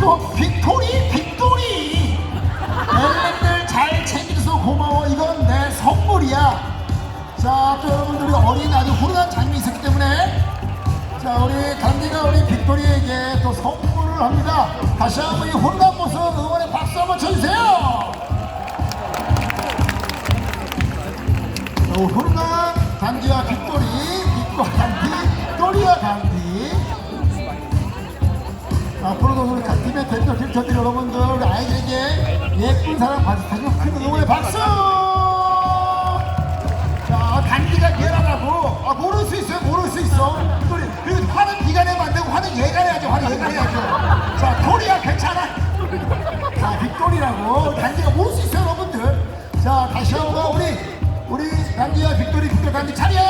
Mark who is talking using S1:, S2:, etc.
S1: 또 빅토리 빅토리. 멜렌들 잘 챙겨줘서 고마워. 이건 내 선물이야. 자또 여러분들이 어린 아주 훈훈한 장면이 있었기 때문에. 자 우리 단디가 우리 빅토리에게 또 선물을 합니다. 다시 한번 이 훈훈한 모습 응원의 박수 한번 쳐주세요. 자, 훈훈한 단디와 빅토리 빅과 단디 또리와 단디 앞으로도 우리 각 팀의 대표 캐릭터들 여러분들 아이들에게 예쁜 사랑 받으시고 큰 응원의 박수! 자, 단기가 미안하다고 아, 모를 수 있어요, 모를 수 있어. 그 화는 네가 내면 안 되고 화는 얘가 내야죠, 화는 얘가 내야죠. 자, 토리야 괜찮아. 자, 빅토리라고 단기가 모를 수 있어요, 여러분들. 자, 다시 한번 우리 우리 단기와 빅토리, 빅토리 단기 차려.